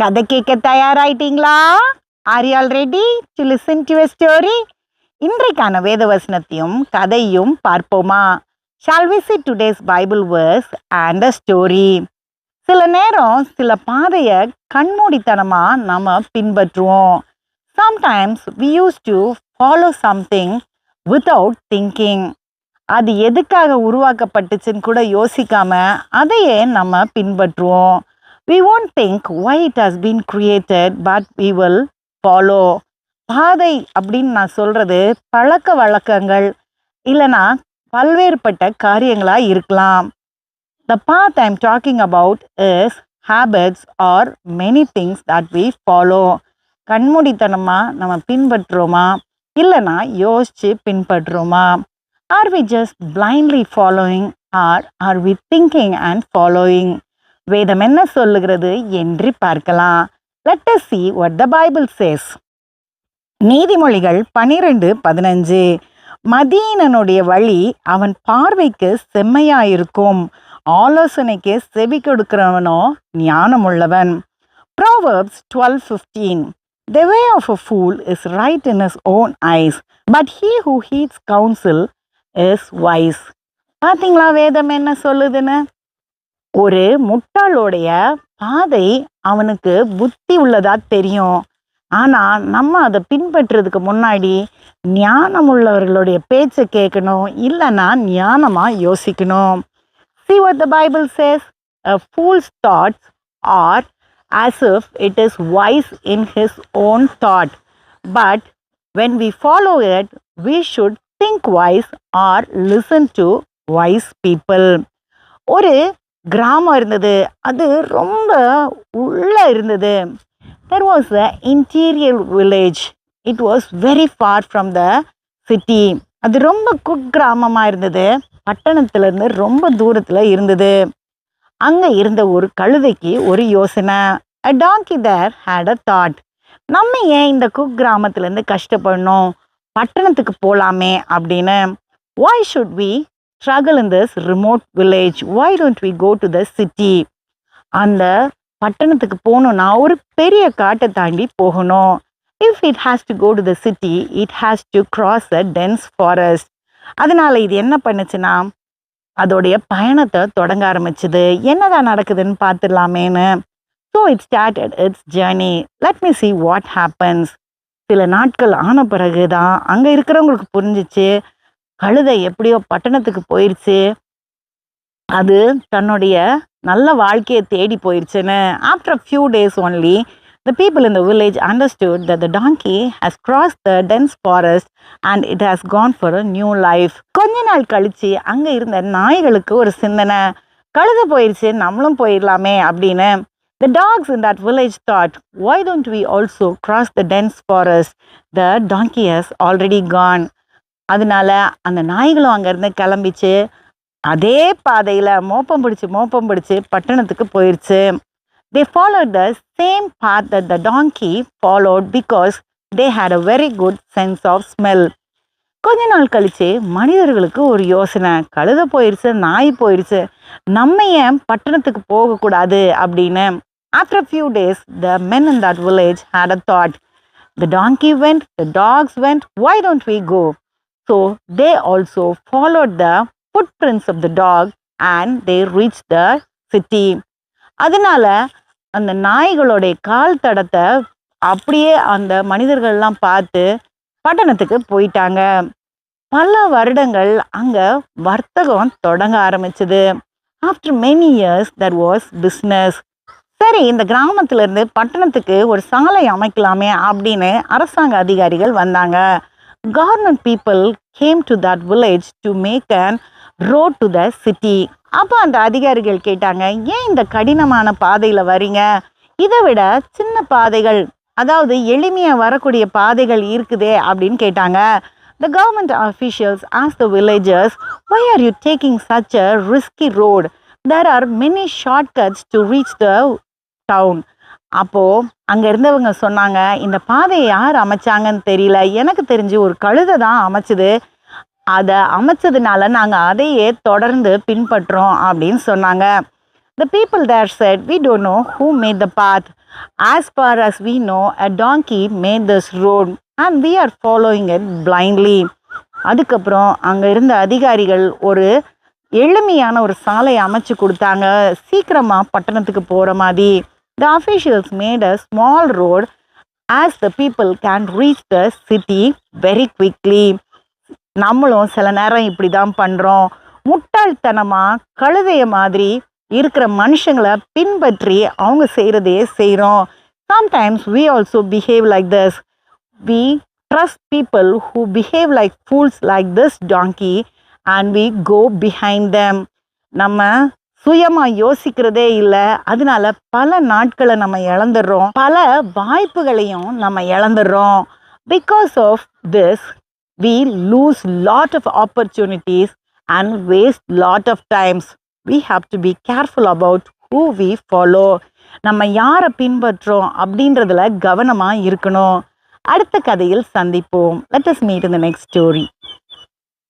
கதை கேட்க தயாராயிட்டீங்களா are you already to listen to story இன்றைக்கான வேத வசனத்தையும் கதையும் பார்ப்போமா? Shall we see today's Bible verse and a story சில நேரம் சில பாதையை கண்மூடித்தனமாக நம்ம பின்பற்றுவோம். Sometimes we use to follow something without thinking அது எதுக்காக உருவாக்கப்பட்டுச்சுன்னு கூட யோசிக்காம அதையே நம்ம பின்பற்றுவோம். we won't think why it has been created but we will follow பாதை அப்படின்னு நான் சொல்றது பழக்க வழக்கங்கள் இல்லைனா பல்வேறுபட்ட காரியங்களா இருக்கலாம் the path i'm talking about is habits or many things that we follow கண்மூடித்தனமா நம்ம பின்பற்றுறோமா இல்லைனா யோசிச்சு பின்பற்றுறோமா are we just blindly following are are we thinking and following வேதம் என்ன சொல்லுகிறது என்று பார்க்கலாம். Let us see what the Bible says நீதிமொழிகள் பனிரெண்டு பதினஞ்சு. மதீனனுடைய வழி அவன் பார்வைக்கு செம்மையாயிருக்கும். ஆலோசனைக்கு செவி கொடுக்கிறவனோ ஞானமுள்ளவன். Proverbs twelve fifteen the way of a fool is right in his own eyes but he who heeds counsel is wise பார்த்தீங்களா வேதம் என்ன சொல்லுதுன்னு? ஒரு முட்டாளோடைய பாதை அவனுக்கு புத்தி உள்ளதா தெரியும் ஆனால் நம்ம அதை பின்பற்றுறதுக்கு முன்னாடி ஞானம் உள்ளவர்களுடைய பேச்சை கேட்கணும் இல்லைன்னா ஞானமாக யோசிக்கணும் see what the Bible says fools thoughts are as if it is wise in his own thought but when we follow it we should think wise or listen to wise people ஒரு கிராமம் இருந்தது. அது ரொம்ப உள்ளே இருந்தது. There was a interior village it was very far from the city அது ரொம்ப குக்கிராமமாக இருந்தது. பட்டணத்துலேருந்து ரொம்ப தூரத்தில் இருந்தது. அங்கே இருந்த ஒரு கழுதைக்கு ஒரு யோசனை. அ டாங்கி தேர் ஹேட் அ தாட் நம்ம ஏன் இந்த குக் கிராமத்துலேருந்து கஷ்டப்படணும்? பட்டணத்துக்கு போகலாமே அப்படின்னு. Why should we struggle in this remote village. Why don't we go to the city? அந்த பட்டணத்துக்கு போகணும்னா ஒரு பெரிய காட்டை தாண்டி போகணும். If it has to go to the city it has to cross a dense forest அதனால இது என்ன பண்ணுச்சுன்னா அதோடைய பயணத்தை தொடங்க ஆரம்பிச்சுது. என்னதான் நடக்குதுன்னு பார்த்துடலாமேன்னு. So it started its journey let me see what happens சில நாட்கள் ஆன பிறகு தான் அங்கே இருக்கிறவங்களுக்கு புரிஞ்சிச்சு. கழுதை எப்படியோ பட்டணத்துக்கு போயிடுச்சு அது தன்னுடைய நல்ல வாழ்க்கையை தேடி போயிடுச்சுன்னு after few days only the people in the village understood the donkey has crossed the dense forest and it has gone for a new life கொஞ்ச நாள் கழிச்சு அங்கே இருந்த நாய்களுக்கு ஒரு சிந்தனை. கழுத போயிடுச்சு நம்மளும் போயிடலாமே அப்படின்னு. The dogs in that village thought why don't we also cross the dense forest the donkey has already gone அதனால அந்த நாய்களும் அங்கேருந்து கிளம்பிச்சு அதே பாதையில் மோப்பம் பிடிச்சி மோப்பம் பிடிச்சி பட்டணத்துக்கு போயிடுச்சு they follow the same path the donkey followed because they had a very good sense of smell கொஞ்ச நாள் கழித்து மனிதர்களுக்கு ஒரு யோசனை. கழுத போயிடுச்சு நாய் போயிடுச்சு நம்ம ஏன் பட்டணத்துக்கு போகக்கூடாது அப்படின்னு. After few days the men in that village had a thought the donkey went the dogs went why don't we go So they also followed the footprints of the dog and they reached the city. அதனால அந்த நாய்களுடைய கால் தடத்தை அப்படியே அந்த மனிதர்கள்லாம் பார்த்து பட்டணத்துக்கு போயிட்டாங்க. பல வருடங்கள் அங்கே வர்த்தகம் தொடங்க ஆரம்பிச்சது. After many years that was business சரி இந்த கிராமத்திலேருந்து பட்டணத்துக்கு ஒரு சாலை அமைக்கலாமே அப்படின்னு அரசாங்க அதிகாரிகள் வந்தாங்க. Government people came to that village to make an road to the city அப்போ அந்த அதிகாரிகள் கேட்டாங்க ஏன் இந்த கடினமான பாதையில் வரீங்க? இதை விட சின்ன பாதைகள் அதாவது எளிமையாக வரக்கூடிய பாதைகள் இருக்குதே அப்படின்னு கேட்டாங்க. The government officials ask the villagers why are you taking such a risky road there are many short cuts to reach the town அப்போது அங்கே இருந்தவங்க சொன்னாங்க இந்த பாதையை யார் அமைச்சாங்கன்னு தெரியல. எனக்கு தெரிஞ்சு ஒரு கழுதை தான் அமைச்சது. அதை அமைச்சதுனால நாங்கள் அதையே தொடர்ந்து பின்பற்றோம் அப்படின்னு சொன்னாங்க. The people there said we don't know who made the path as far as we know a donkey made this road and we are following it blindly அதுக்கப்புறம் அங்கே இருந்த அதிகாரிகள் ஒரு எளிமையான ஒரு சாலை அமைச்சு கொடுத்தாங்க. சீக்கிரமாக பட்டணத்துக்கு போகிற மாதிரி. The officials made a small road as the people can reach the city very quickly நம்மளும் சில நேரம் இப்படி தான் பண்ணுறோம் முட்டாள்தனமாக கழுதைய மாதிரி இருக்கிற மனுஷங்களை பின்பற்றி அவங்க செய்கிறதையே செய்கிறோம் sometimes we also behave like this we trust people who behave like fools like this donkey and we go behind them நம்ம சுயமாக யோசிக்கிறதே இல்லை. அதனால பல நாட்களை நம்ம இழந்துடுறோம். பல வாய்ப்புகளையும் நம்ம இழந்துடுறோம். Because of this we lose lot of opportunities and waste lot of times we have to be careful about who we follow நம்ம யாரை பின்பற்றோம் அப்படின்றதுல கவனமாக இருக்கணும். அடுத்த கதையில் சந்திப்போம். லெட் அஸ் மீட் இந்த நெக்ஸ்ட் ஸ்டோரி